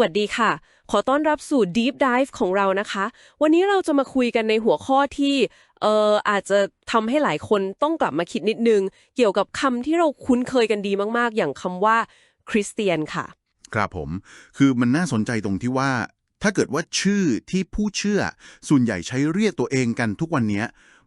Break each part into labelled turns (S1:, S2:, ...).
S1: วัสดีค่ะ ขอต้อนรับสู่ Deep Dive ของเรานะคะ วันนี้เราจะมาคุยกันในหัวข้อที่เอ่ออาจจะทำให้หลายคนต้องกลับมาคิดนิดนึง เกี่ยวกับคำที่เราคุ้นเคยกันดีมาก ๆ อย่างคำว่าคริสเตียนค่ะ
S2: ครับผม คือมันน่าสนใจตรงที่ว่า ถ้าเกิดว่าชื่อที่ผู้เชื่อ ส่วนใหญ่ใช้เรียกตัวเองกันทุกวันนี้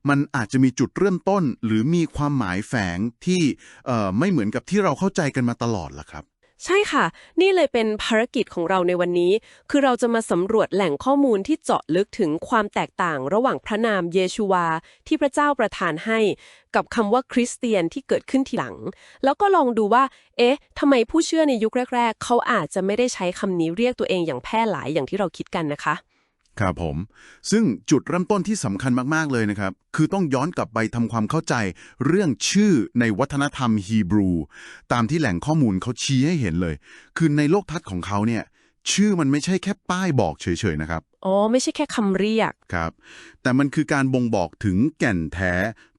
S2: มันอาจจะมีจุดเริ่มต้น หรือมีความหมายแฝงที่เอ่อไม่เหมือนกับที่เราเข้าใจกันมาตลอดล่ะครับ
S1: ใช่ค่ะ นี่เลยเป็นภารกิจของเราในวันนี้ คือเราจะมาสำรวจแหล่งข้อมูลที่เจาะลึกถึงความแตกต่างระหว่างพระนามเยชูวา ที่พระเจ้าประทานให้ กับคำว่าคริสเตียนที่เกิดขึ้นทีหลัง แล้วก็ลองดูว่า เอ๊ะทำไมผู้เชื่อในยุคแรก ๆ เขาอาจจะไม่ได้ใช้คำนี้เรียกตัวเองอย่างแพร่หลายอย่างที่เราคิดกันนะคะ
S2: ครับผม ซึ่งจุดเริ่มต้นที่สำคัญมาก ๆ เลยนะครับ คือต้องย้อนกลับไปทำความเข้าใจเรื่องชื่อในวัฒนธรรมฮีบรู ตามที่แหล่งข้อมูลเขาชี้ให้เห็นเลย คือในโลกทัศน์ของเขาเนี่ย ชื่อมันไม่ใช่แค่ป้ายบอกเฉย ๆ นะครับ
S1: อ๋อ ไม่ใช่แค่คำเรียก
S2: ครับ แต่มันคือการบ่งบอกถึงแก่นแท้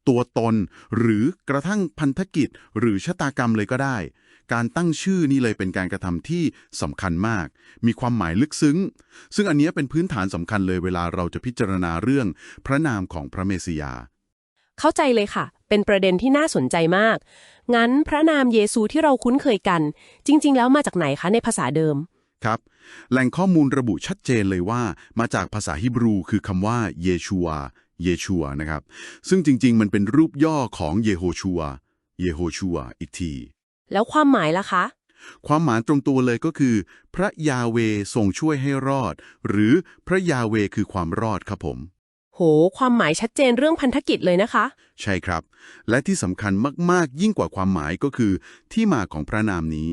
S2: ตัวตน หรือกระทั่งพันธกิจ หรือชะตากรรมเลยก็ได้ การตั้งชื่อนี่เลยเป็นการกระทำที่สำคัญมาก มีความหมายลึกซึ้ง ซึ่งอันเนี้ยเป็นพื้นฐานสำคัญเลยเวลาเราจะพิจารณาเรื่องพระนามของพระเมสสิยา
S1: เข้าใจเลยค่ะ เป็นประเด็นที่น่าสนใจมาก งั้นพระนามเยซูที่เราคุ้นเคยกัน จริง ๆ แล้วมาจากไหนคะในภาษาเดิม
S2: ครับ แหล่งข้อมูลระบุชัดเจนเลยว่า มาจากภาษาฮิบรู คือคำว่าเยชัว เยชัวนะครับ ซึ่งจริง ๆ มันเป็นรูปย่อของเยโฮชัว เยโฮชัว อีกที
S1: แล้วความหมายล่ะคะ
S2: ความหมายตรงตัวเลยก็คือ พระยาเวทรงช่วยให้รอด หรือพระยาเวคือความรอดครับผม
S1: โห ความหมายชัดเจนเรื่องพันธกิจเลยนะคะ
S2: ใช่ครับ และที่สำคัญมากๆ ยิ่งกว่าความหมายก็คือ ที่มาของพระนามนี้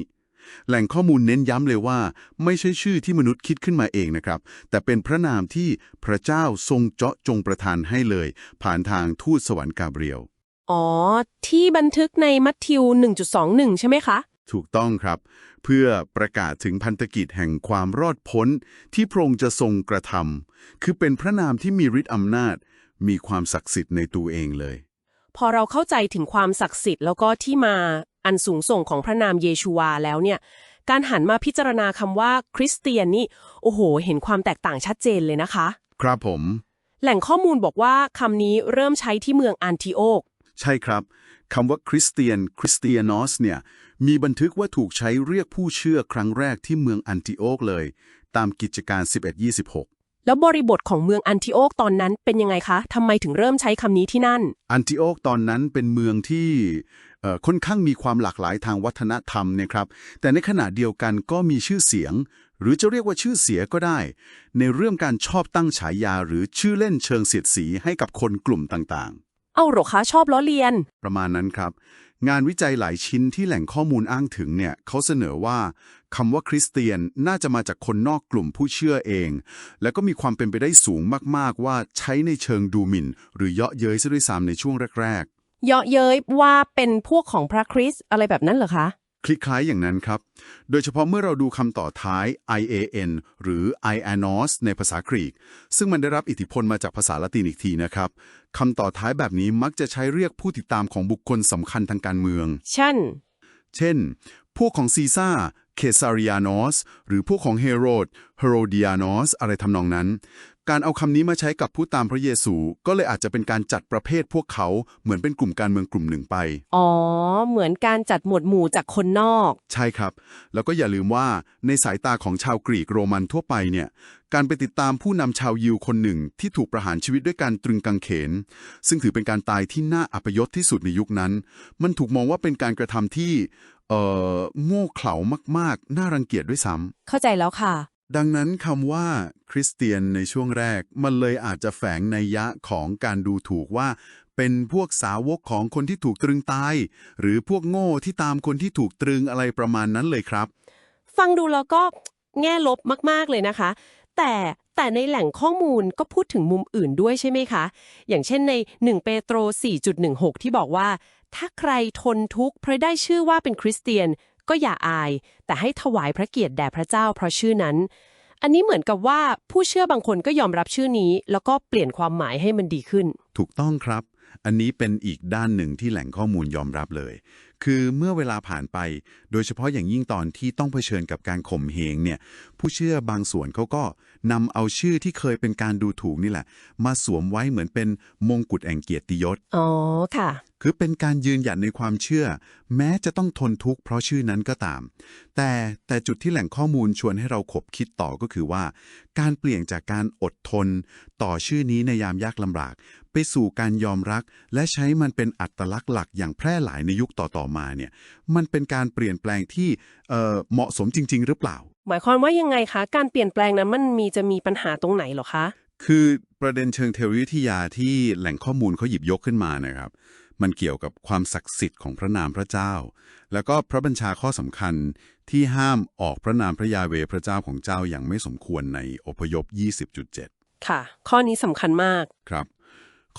S2: แหล่งข้อมูลเน้นย้ำเลยว่า ไม่ใช่ชื่อที่มนุษย์คิดขึ้นมาเองนะครับ แต่เป็นพระนามที่พระเจ้าทรงเจาะจงประทานให้เลย ผ่านทางทูตสวรรค์กาเบรียล
S1: อ๋อ ที่บันทึกในมัทธิว 1.21 ใช่ไหมคะ
S2: ถูกต้องครับ เพื่อประกาศถึงพันธกิจแห่งความรอดพ้น ที่พระองค์จะทรงกระทำคือเป็นพระนามที่มีฤทธิ์อำนาจ มีความศักดิ์สิทธิ์ในตัวเองเลย
S1: พอเราเข้าใจถึงความศักดิ์สิทธิ์แล้วก็ที่มาอันสูงส่งของพระนามเยชูวาแล้วเนี่ย การหันมาพิจารณาคำว่าคริสเตียนนี่ โอ้โห เห็นความแตกต่างชัดเจนเลยนะคะ
S2: ครับผม
S1: แหล่งข้อมูลบอกว่าคำนี้เริ่มใช้ที่เมืองอันทิโอก ใช่
S2: ครับคำว่าคริสเตียนคริสเตียนอสเนี่ยมีบันทึกว่าถูกใช้เรียกผู้เชื่อครั้งแรกที่เมืองอันติโอกเลย ตามกิจการ 1126
S1: แล้วบริบทของเมืองอันทิโอกตอนนั้นเป็นยังไงคะทำไมถึงเริ่มใช้คำนี้ที่นั่น
S2: อันติโอกตอนนั้นเป็นเมืองที่เอ่อค่อนข้างมีความหลากหลายทางวัฒนธรรมนะครับ แต่ในขณะเดียวกันก็มีชื่อเสียง หรือจะเรียกว่าชื่อเสียก็ได้ ในเรื่องการชอบตั้งฉายาหรือชื่อเล่นเชิงเสียดสีให้กับคนกลุ่มต่างๆ
S1: เอาเหรอคะชอบล้อเลียน
S2: ประมาณนั้นครับ งานวิจัยหลายชิ้นที่แหล่งข้อมูลอ้างถึงเนี่ยเขาเสนอว่าคำว่าคริสเตียนน่าจะมาจากคนนอกกลุ่มผู้เชื่อเอง แล้วก็มีความเป็นไปได้สูงมากๆว่าใช้ในเชิงดูหมิ่น หรือเยาะเย้ยซะด้วยซ้ำในช่วงแรก
S1: เยาะเย้ยว่าเป็นพวกของพระคริสต์อะไรแบบนั้นเหรอคะ
S2: ๆ คล้ายๆอย่างนั้นครับ โดยเฉพาะเมื่อเราดูคำต่อท้าย ian หรือ ianos ในภาษากรีก ซึ่งมันได้รับอิทธิพลมาจากภาษาละตินอีกทีนะครับคำต่อท้ายแบบนี้มักจะใช้เรียกผู้ติดตามของบุคคลสำคัญทางการเมือง
S1: ชั่น
S2: เช่น พวกของซีซ่าเคซาริยานอสหรือพวกของเฮโรดเฮโรดิยานอสอะไรทำนองนั้น การเอาคำนี้มาใช้กับผู้ตามพระเยซู ก็เลยอาจจะเป็นการจัดประเภทพวกเขาเหมือนเป็นกลุ่มการเมืองกลุ่มหนึ่งไป
S1: อ๋อ เหมือนการจัดหมวดหมู่จากคนนอก
S2: ใช่ครับ แล้วก็อย่าลืมว่าในสายตาของชาวกรีกโรมันทั่วไปเนี่ย การไปติดตามผู้นำชาวยิวคนหนึ่งที่ถูกประหารชีวิตด้วยการตรึงกางเขน ซึ่งถือเป็นการตายที่น่าอัปยศที่สุดในยุคนั้น มันถูกมองว่าเป็นการกระทำที่เอ่อโง่เขลามาก ๆ น่ารังเกียจด้วยซ้ำ
S1: เข้าใจแล้วค่ะ
S2: ดังนั้นคำว่าคริสเตียนในช่วงแรก มันเลยอาจจะแฝงในยยะของการดูถูกว่า เป็นพวกสาวกของคนที่ถูกตรึงตาย หรือพวกโง่ที่ตามคนที่ถูกตรึงอะไรประมาณนั้นเลยครับ
S1: ฟังดูแล้วก็แง่ลบมาก ๆ เลยนะคะ แต่แต่ในแหล่งข้อมูลก็พูดถึงมุมอื่นด้วยใช่ไหมคะ อย่างเช่นใน 1 เปโตร 4.16 ที่บอกว่า ถ้าใครทนทุกข์เพราะได้ชื่อว่าเป็นคริสเตียน ก็อย่าอาย แต่ให้ถวายพระเกียรติแด่พระเจ้าเพราะชื่อนั้น อันนี้เหมือนกับว่าผู้เชื่อบางคนก็ยอมรับชื่อนี้ แล้วก็เปลี่ยนความหมายให้มันดีขึ้น
S2: ถูกต้องครับ อันนี้เป็นอีกด้านหนึ่งที่แหล่งข้อมูลยอมรับเลย คือเมื่อเวลาผ่านไป โดยเฉพาะอย่างยิ่งตอนที่ต้องเผชิญกับการข่มเหงเนี่ย ผู้เชื่อบางส่วนเขาก็นำเอาชื่อที่เคยเป็นการดูถูกนี่แหละ มาสวมไว้เหมือนเป็นมงกุฎแห่งเกียรติยศ
S1: อ๋อ ค่ะ
S2: คือเป็นการยืนหยัดในความเชื่อ แม้จะต้องทนทุกข์เพราะชื่อนั้นก็ตาม แต่แต่จุดที่แหล่งข้อมูลชวนให้เราขบคิดต่อก็คือว่า การเปลี่ยนจากการอดทน ต่อชื่อนี้ในยามยากลำบาก ไปสู่การยอมรัก และใช้มันเป็นอัตลักษณ์หลักอย่างแพร่หลายในยุคต่อๆมาเนี่ยมันเป็นการเปลี่ยนแปลงที่เอ่อเหมาะสมจริง ๆ หรือเปล่า
S1: หมายความว่ายังไงคะการเปลี่ยนแปลงนั้นมันมีจะมีปัญหาตรงไหนเหรอคะ
S2: คือประเด็นเชิงเทววิทยาที่แหล่งข้อมูลเขาหยิบยกขึ้นมานะครับ มันเกี่ยวกับความศักดิ์สิทธิ์ของพระนามพระเจ้า แล้วก็พระบัญชาข้อสำคัญที่ห้ามออกพระนามพระยาเวห์พระเจ้าของเจ้าอย่างไม่สมควรในอพยพ 20.7
S1: ค่ะ ข้อนี้สำคัญมาก
S2: ครับ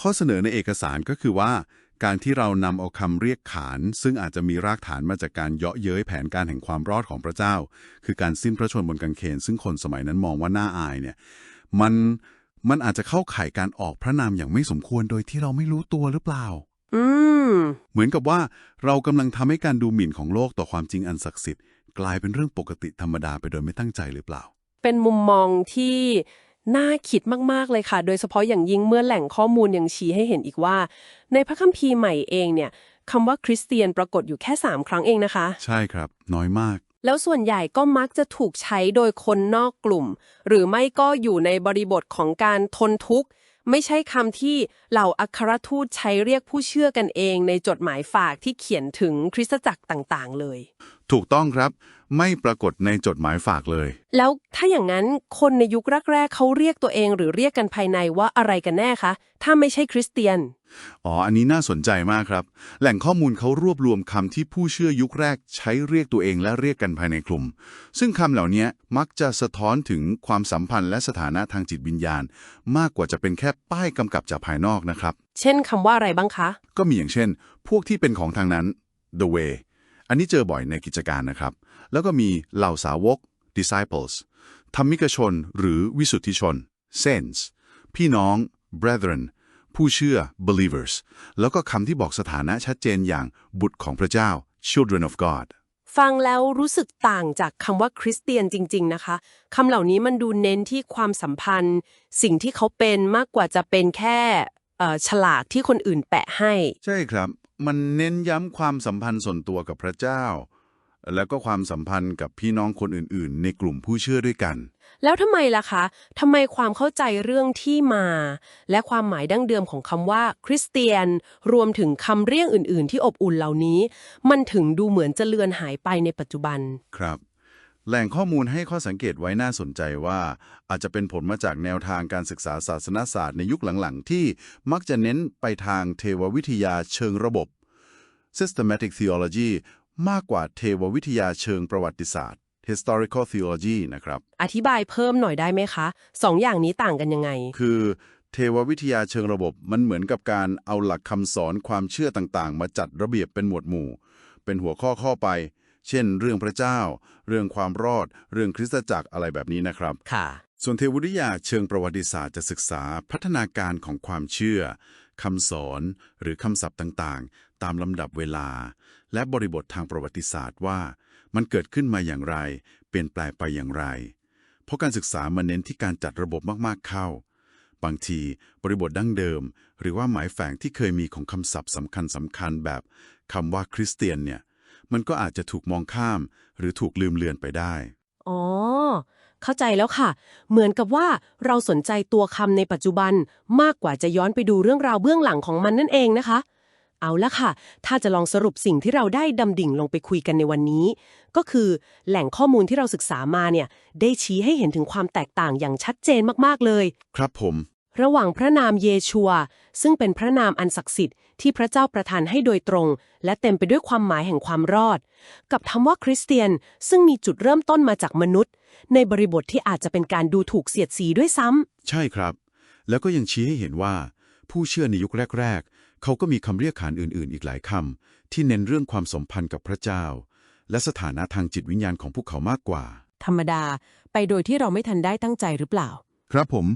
S2: ข้อเสนอในเอกสารก็คือว่า การที่เรานำเอาคำเรียกขาน ซึ่งอาจจะมีรากฐานมาจากการเยาะเย้ยแผนการแห่งความรอดของพระเจ้า คือการสิ้นพระชนม์บนกางเขน ซึ่งคนสมัยนั้นมองว่าน่าอายเนี่ยมันมันอาจจะเข้าข่ายการออกพระนามอย่างไม่สมควรโดยที่เราไม่รู้ตัวหรือเปล่า
S1: อืม
S2: เหมือนกับว่าเรากำลังทำให้การดูหมิ่นของโลกต่อความจริงอันศักดิ์สิทธิ์กลายเป็นเรื่องปกติธรรมดาไปโดยไม่ตั้งใจหรือเปล่า
S1: เป็นมุมมองที่น่าคิดมาก ๆ เลยค่ะ โดยเฉพาะอย่างยิ่งเมื่อแหล่งข้อมูลยังชี้ให้เห็นอีกว่า ในพระคัมภีร์ใหม่เองเนี่ยคำว่าคริสเตียนปรากฏอยู่แค่ 3 ครั้งเองนะคะ
S2: ใช่ครับ น้อยมาก
S1: แล้วส่วนใหญ่ก็มักจะถูกใช้โดยคนนอกกลุ่ม หรือไม่ก็อยู่ในบริบทของการทนทุกข์ ไม่ใช่คำที่เหล่าอัครทูตใช้เรียกผู้เชื่อกันเองในจดหมายฝากที่เขียนถึงคริสตจักรต่างๆ เลย
S2: ถูกต้องครับไม่ปรากฏในจดหมายฝากเลย
S1: แล้วถ้าอย่างนั้นคนในยุคแรกๆเขาเรียกตัวเองหรือเรียกกันภายในว่าอะไรกันแน่คะ ถ้าไม่ใช่คริสเตียน
S2: อ๋อ อันนี้น่าสนใจมากครับ แหล่งข้อมูลเขารวบรวมคำที่ผู้เชื่อยุคแรกใช้เรียกตัวเองและเรียกกันภายในกลุ่ม ซึ่งคำเหล่านี้มักจะสะท้อนถึงความสัมพันธ์และสถานะทางจิตวิญญาณ มากกว่าจะเป็นแค่ป้ายกำกับจากภายนอกนะครับ
S1: เช่นคำว่าอะไรบ้างคะ
S2: ก็มีอย่างเช่น พวกที่เป็นของทางนั้น the way อันนี้เจอบ่อยในกิจการนะครับ แล้วก็มีเหล่าสาวก disciples ธรรมิกชน หรือวิสุทธิชน saints พี่น้อง brethren ผู้เชื่อ believers แล้วก็คำที่บอกสถานะชัดเจนอย่างบุตรของพระเจ้า children of God
S1: ฟังแล้วรู้สึกต่างจากคำว่าคริสเตียนจริง ๆ นะคะคำเหล่านี้มันดูเน้นที่ความสัมพันธ์ สิ่งที่เขาเป็นมากกว่าจะเป็นแค่เอ่อฉลากที่คนอื่นแปะให้
S2: ใช่ครับ มันเน้นย้ำความสัมพันธ์ส่วนตัวกับพระเจ้า แล้วก็ความสัมพันธ์กับพี่น้องคนอื่นๆ ในกลุ่มผู้เชื่อด้วยกัน
S1: แล้วทำไมล่ะคะทำไมความเข้าใจเรื่องที่มา และความหมายดั้งเดิมของคำว่า คริสเตียน รวมถึงคำเรียกอื่น ๆ ที่อบอุ่นเหล่านี้ มันถึงดูเหมือนจะเลือนหายไปในปัจจุบัน
S2: ครับ แหล่งข้อมูลให้ข้อสังเกตไว้น่าสนใจว่า อาจจะเป็นผลมาจากแนวทางการศึกษาศาสนศาสตร์ในยุคหลังๆ ที่มักจะเน้นไปทางเทววิทยาเชิงระบบ systematic theology มากกว่าเทววิทยาเชิงประวัติศาสตร์ historical theology นะครับ
S1: อธิบายเพิ่มหน่อยได้ไหมคะสองอย่างนี้ต่างกันยังไง
S2: คือเทววิทยาเชิงระบบมันเหมือนกับการเอาหลักคำสอนความเชื่อต่างๆ มาจัดระเบียบเป็นหมวดหมู่ เป็นหัวข้อข้อไป เช่น เรื่องพระเจ้า เรื่องความรอด เรื่องคริสตจักรอะไรแบบนี้นะครับ
S1: ค่ะ
S2: ส่วนเทววิทยาเชิงประวัติศาสตร์จะศึกษาพัฒนาการของความเชื่อคำสอนหรือคำศัพท์ต่างๆ ตามลำดับเวลา และบริบททางประวัติศาสตร์ว่า มันเกิดขึ้นมาอย่างไร เปลี่ยนแปลงไปอย่างไร เพราะการศึกษามันเน้นที่การจัดระบบมากๆเข้า บางทีบริบทดั้งเดิม หรือว่าหมายแฝงที่เคยมีของคำศัพท์สำคัญสำคัญๆแบบคำว่าคริสเตียนเนี่ยมันก็อาจจะถูกมองข้าม หรือถูกลืมเลือนไปได้
S1: อ๋อ เข้าใจแล้วค่ะ เหมือนกับว่าเราสนใจตัวคำในปัจจุบันมากกว่าจะย้อนไปดูเรื่องราวเบื้องหลังของมันนั่นเองนะคะ เอาละค่ะ ถ้าจะลองสรุปสิ่งที่เราได้ดำดิ่งลงไปคุยกันในวันนี้ ก็คือแหล่งข้อมูลที่เราศึกษามาเนี่ย ได้ชี้ให้เห็นถึงความแตกต่างอย่างชัดเจนมากๆเลย
S2: ครับผม
S1: ระหว่างพระนามเยชัว ซึ่งเป็นพระนามอันศักดิ์สิทธิ์ที่พระเจ้าประทานให้โดยตรง และเต็มไปด้วยความหมายแห่งความรอด กับคำว่าคริสเตียน ซึ่งมีจุดเริ่มต้นมาจากมนุษย์ ในบริบทที่อาจจะเป็นการดูถูกเสียดสีด้วยซ้ำ
S2: ใช่ครับ แล้วก็ยังชี้ให้เห็นว่า ผู้เชื่อในยุคแรกๆ เขาก็มีคำเรียกขานอื่นๆ อีกหลายคำที่เน้นเรื่องความสัมพันธ์กับพระเจ้า และสถานะทางจิตวิญญาณของพวกเขามากกว่า
S1: ธรรมดาไปโดยที่เราไม่ทันได้ตั้งใจหรือเปล่า
S2: ครับผม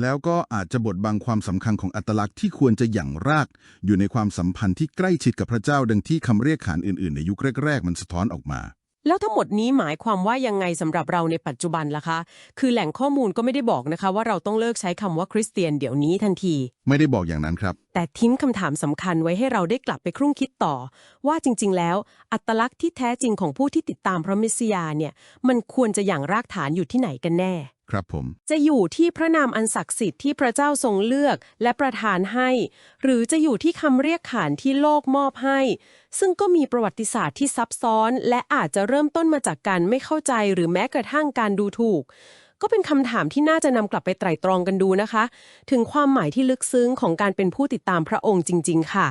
S2: แล้วก็อาจจะบดบังความสำคัญของอัตลักษณ์ที่ควรจะหยั่งราก อยู่ในความสัมพันธ์ที่ใกล้ชิดกับพระเจ้าดังที่คำเรียกขานอื่นๆ ในยุคแรกๆ มันสะท้อนออกมา
S1: แล้วทั้งหมดนี้หมายความว่ายังไงสำหรับเราในปัจจุบันล่ะคะ คือแหล่งข้อมูลก็ไม่ได้บอกนะคะ ว่าเราต้องเลิกใช้คำว่าคริสเตียนเดี๋ยวนี้ทันที
S2: ไม่ได้บอกอย่างนั้นครับ
S1: แต่ทิ้งคำถามสำคัญไว้ให้เราได้กลับไปครุ่งคิดต่อ ว่าจริง ๆ แล้ว อัตลักษณ์ที่แท้จริงของผู้ที่ติดตามพระเมสสิยาเนี่ย มันควรจะอย่างรากฐานอยู่ที่ไหนกันแน่
S2: ครับผม
S1: จะอยู่ที่พระนามอันศักดิ์สิทธิ์ที่พระเจ้าทรงเลือกและประทานให้ หรือจะอยู่ที่คำเรียกขานที่โลกมอบให้ ซึ่งก็มีประวัติศาสตร์ที่ซับซ้อน และอาจจะเริ่มต้นมาจากการไม่เข้าใจหรือแม้กระทั่งการดูถูก ก็เป็นคำถามที่น่าจะนำกลับไปไตร่ตรองกันดูนะคะ ถึงความหมายที่ลึกซึ้งของการเป็นผู้ติดตามพระองค์จริง ๆ ค่ะ